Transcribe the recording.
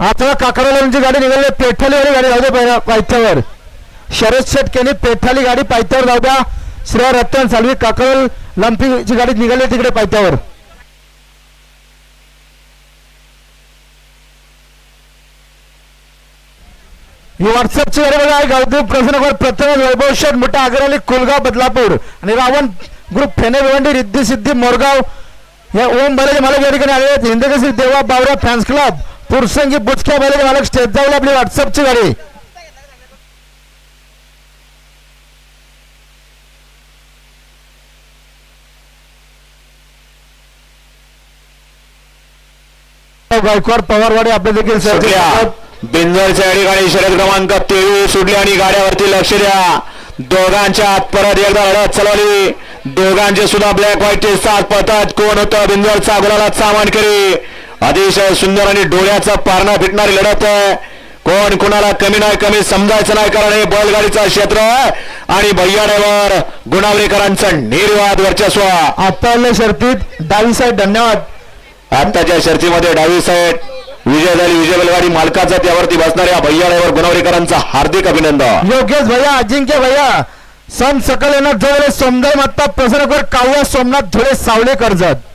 आता काकडालांची गाडी निघाली पेठालीवाली गाडी जाऊ द्या पायथ्यावर. शरद शेटकेने पेठाली गाडी पायथ्यावर जाऊ द्या. श्रेया रतन सालवी काकड लंपीची गाडी निघाली तिकडे पायथ्यावर. ही व्हॉट्सअपची गाडी बघा गावदेव प्रसन्न प्रथम वैभव शेठ मोठा आग्राली कुलगाव बदलापूर. आणि रावण ग्रुप फेने भिवंडी रिद्धी सिद्धी मोरगाव. या ओम बालाजी मला या ठिकाणी आले आहेत. Hindkesari Deva Bavra fans club. पुरसंगी बुचक्या बालाजी मालक स्टेज जाऊन आपली व्हॉट्सअपची गाडी. गायकवाड पवारवाडी आपले देखील बिंजरच्या या ठिकाणी शर्यत क्रमांक तेवीस सुटली आणि गाड्यावरती लक्ष द्या. दोघांच्या आत परत एकदा लढत चालवली. दोघांचे सुद्धा ब्लॅक व्हाईटचे साथ पळतात कोण होतं? बिंजरचा गुलाला सामान करी. अतिशय सुंदर आणि डोळ्याचा पारणा फिटणारी लढत आहे. कोण कुणाला कमी नाही कमी समजायचं नाही कारण हे बैलगाडीचं क्षेत्र आहे आणि भैयाड्यावर गुणावलेकरांचा निर्वाद वर्चस्व. आता आले शर्तीत डावी साईड धन्यवाद. आत्ताच्या शर्तीमध्ये डावी साईड विजय झाली विजय बैलगाडी मालकाचा त्यावरती बसणाऱ्या भैयाड्यावर गुणावलेकरांचा हार्दिक अभिनंदन. योगेश भैया अजिंक्य भैया सम सकल येणार जोडले सोमदाई मात्ता प्रसन्न काव्या सोमनाथ धुळे सावले कर्जत.